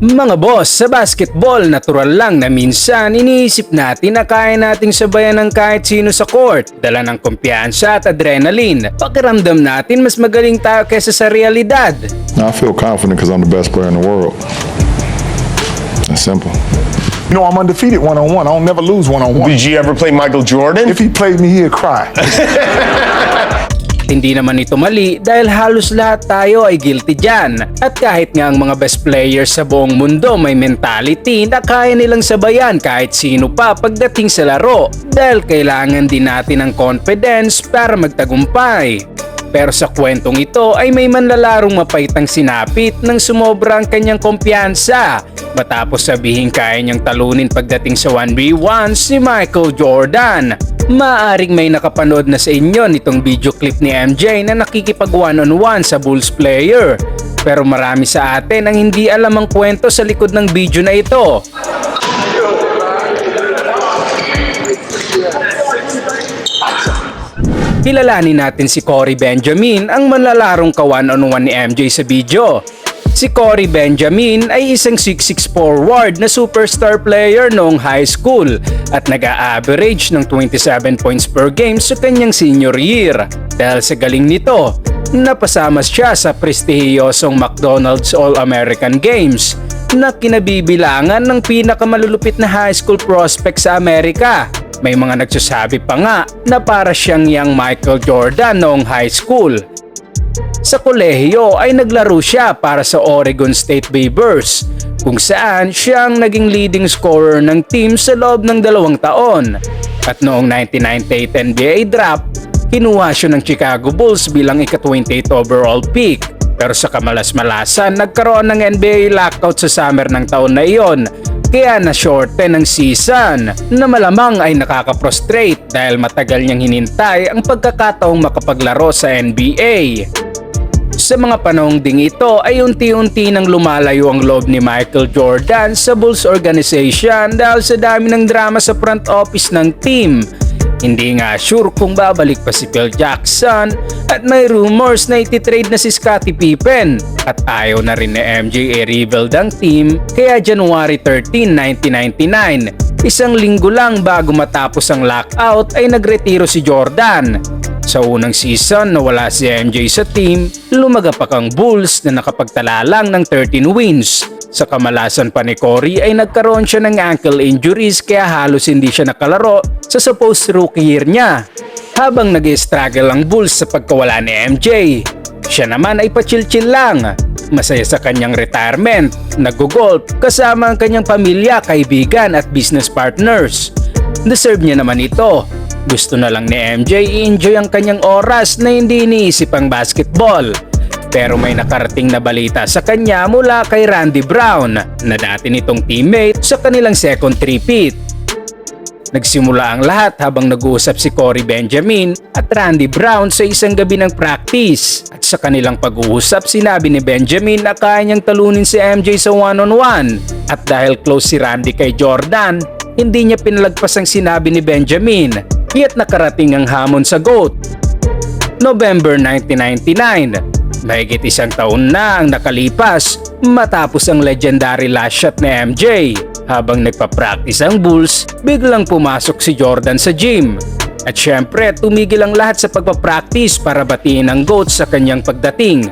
Mga boss, sa basketball, natural lang na minsan iniisip natin na kaya nating sabayan ng kahit sino sa court. Dala ng kumpiyansa at adrenaline. Pakiramdam natin mas magaling tayo kesa sa realidad. I feel confident because I'm the best player in the world. That's simple. You know, I'm undefeated one on one. I don't never lose one on one. Did you ever play Michael Jordan? If he played me, he'd cry. Hindi naman ito mali dahil halos lahat tayo ay guilty dyan. At kahit nga ang mga best players sa buong mundo may mentality na kaya nilang sabayan kahit sino pa pagdating sa laro. Dahil kailangan din natin ng confidence para magtagumpay. Pero sa kwentong ito ay may manlalarong mapaitang sinapit ng sumobra ang kanyang kumpiyansa matapos sabihin kaya niyang talunin pagdating sa 1v1 si Michael Jordan. Maaring may nakapanood na sa inyo nitong video clip ni MJ na nakikipag one-on-one sa Bulls player. Pero marami sa atin ang hindi alam ang kwento sa likod ng video na ito. Kilalanin natin si Cory Benjamin, ang manlalarong ka-one-on-one ni MJ sa video. Si Cory Benjamin ay isang 6'6 forward na superstar player noong high school at nag-a-average ng 27 points per game sa kanyang senior year. Dahil sa galing nito, napasama siya sa prestihiyosong McDonald's All-American Games na kinabibilangan ng pinakamalulupit na high school prospect sa Amerika. May mga nagsasabi pa nga na para siyang young Michael Jordan noong high school. Sa kolehiyo ay naglaro siya para sa Oregon State Beavers kung saan siya ang naging leading scorer ng team sa loob ng dalawang taon. At noong 1998 NBA draft, kinuha siya ng Chicago Bulls bilang ika-28 overall pick. Pero sa kamalas-malasan, nagkaroon ng NBA lockout sa summer ng taon na iyon kaya na-shorten ng season na malamang ay nakaka-frustrate dahil matagal niyang hinintay ang pagkakataong makapaglaro sa NBA. Sa mga panahong ding ito ay unti-unti nang lumalayo ang loob ni Michael Jordan sa Bulls organization dahil sa dami ng drama sa front office ng team. Hindi nga sure kung babalik pa si Phil Jackson. At may rumors na ititrade na si Scottie Pippen. At ayaw na rin ni MJ i-rebuild ang team kaya January 13, 1999 isang linggo lang bago matapos ang lockout ay nagretiro si Jordan sa unang season na wala si MJ sa team, lumagapak ang Bulls na nakapagtala lang ng 13 wins. Sa kamalasan pa ni Corey ay nagkaroon siya ng ankle injuries kaya halos hindi siya nakalaro sa supposed rookie year niya. Habang nag struggle ang Bulls sa pagkawala ni MJ, siya naman ay pa-chill-chill lang. Masaya sa kanyang retirement, nag-golf kasama ang kanyang pamilya, kaibigan at business partners. Deserve niya naman ito gusto na lang ni MJ i-enjoy ang kanyang oras na hindi iniisip ang basketball. Pero may nakarating na balita sa kanya mula kay Randy Brown na dati nitong teammate sa kanilang second three-peat. Nagsimula ang lahat habang nag-uusap si Cory Benjamin at Randy Brown sa isang gabi ng practice. At sa kanilang pag-uusap, sinabi ni Benjamin na kaya niyang talunin si MJ sa one-on-one. At dahil close si Randy kay Jordan, hindi niya pinalagpas ang sinabi ni Benjamin Kaya't nakarating ang hamon sa GOAT. November 1999, mahigit isang taon na ang nakalipas matapos ang legendary last shot ni MJ. Habang nagpa-practice ang Bulls, biglang pumasok si Jordan sa gym. At syempre, tumigil ang lahat sa pagpa-practice para batiin ang GOAT sa kanyang pagdating.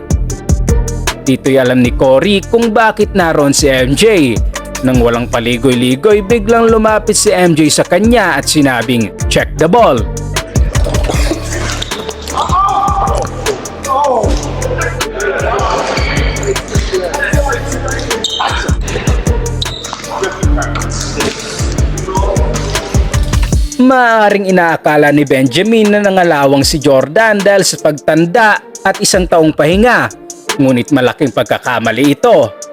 Dito'y alam ni Cory kung bakit naroon si MJ nang walang paligoy-ligoy, biglang lumapit si MJ sa kanya at sinabing, check the ball. Maaring inaakala ni Benjamin na nangalawang si Jordan dahil sa pagtanda at isang taong pahinga. Ngunit malaking pagkakamali ito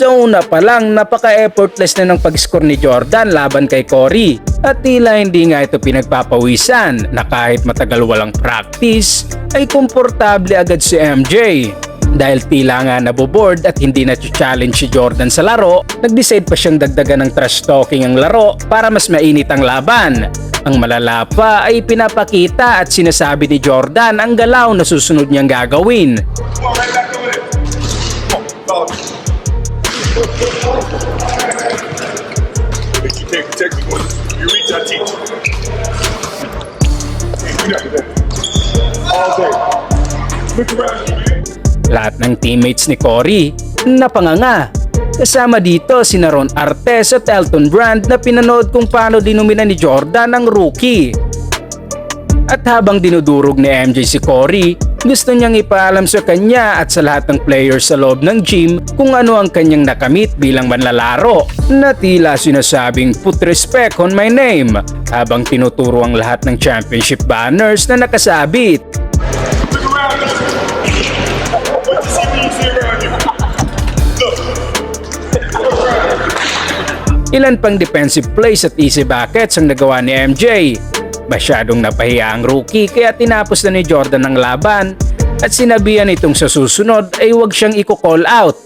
sa una pa lang, napaka-effortless na ng pag-score ni Jordan laban kay Cory. At tila hindi nga ito pinagpapawisan na kahit matagal walang practice, ay komportable agad si MJ. Dahil tila nga naboboard at hindi na challenge si Jordan sa laro, nag-decide pa siyang dagdagan ng trash talking ang laro para mas mainit ang laban. Ang malala pa ay pinapakita at sinasabi ni Jordan ang galaw na susunod niyang gagawin. If you can't protect me you reach, I teach. You got that. All day. Look around you, man. Lahat ng teammates ni Cory napanganga. Kasama dito si Ron Artes at Elton Brand na pinanood kung paano dinumina ni Jordan ang rookie. At habang dinudurog ni MJ si Cory, gusto niyang ipaalam sa kanya at sa lahat ng players sa loob ng gym kung ano ang kanyang nakamit bilang manlalaro na tila sinasabing put respect on my name habang tinuturo ang lahat ng championship banners na nakasabit. Ilan pang defensive plays at easy buckets ang nagawa ni MJ. Masyadong napahiya ang rookie kaya tinapos na ni Jordan ang laban at sinabihan itong sa susunod ay huwag siyang i-call out.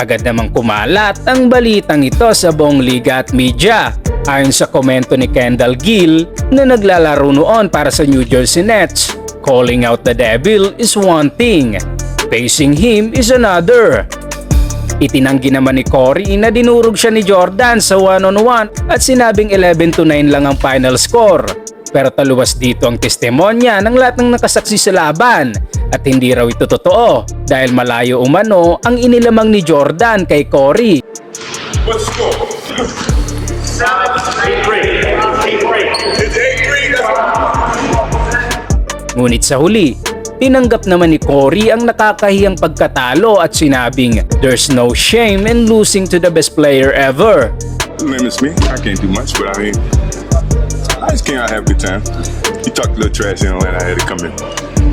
Agad namang kumalat ang balitang ito sa buong liga at media. Ayon sa komento ni Kendall Gill na naglalaro noon para sa New Jersey Nets, calling out the devil is one thing, facing him is another. Itinanggi naman ni Cory na dinurog siya ni Jordan sa one-on-one at sinabing 11 to 9 lang ang final score. Pero taluwas dito ang testimonya ng lahat ng nakasaksi sa laban at hindi raw ito totoo dahil malayo umano ang inilamang ni Jordan kay Cory. What's the Ngunit sa huli, tinanggap naman ni Cory ang nakakahiyang pagkatalo at sinabing there's no shame in losing to the best player ever. Limits me. I can't do much, but I mean, I just can't have a good time. You talked a little trash in Atlanta. I had to come in.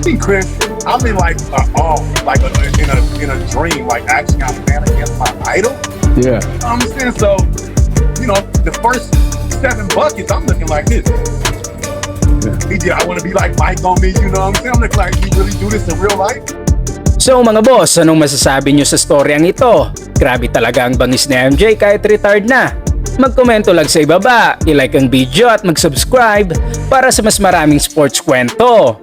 See, Chris, I'm in like a, um, like a, in a in a dream, like actually I'm playing against my idol. Yeah. You know what I'm saying? So, you know, the first seven buckets, I'm looking like this. He did. I want to be like Mike on me. You know what I'm saying? I'm looking like he really do this in real life. So mga boss, anong masasabi nyo sa storyang ito? Grabe talaga ang bangis ni MJ kahit retired na. Magkomento lang sa ibaba, ilike ang video at mag-subscribe para sa mas maraming sports kwento.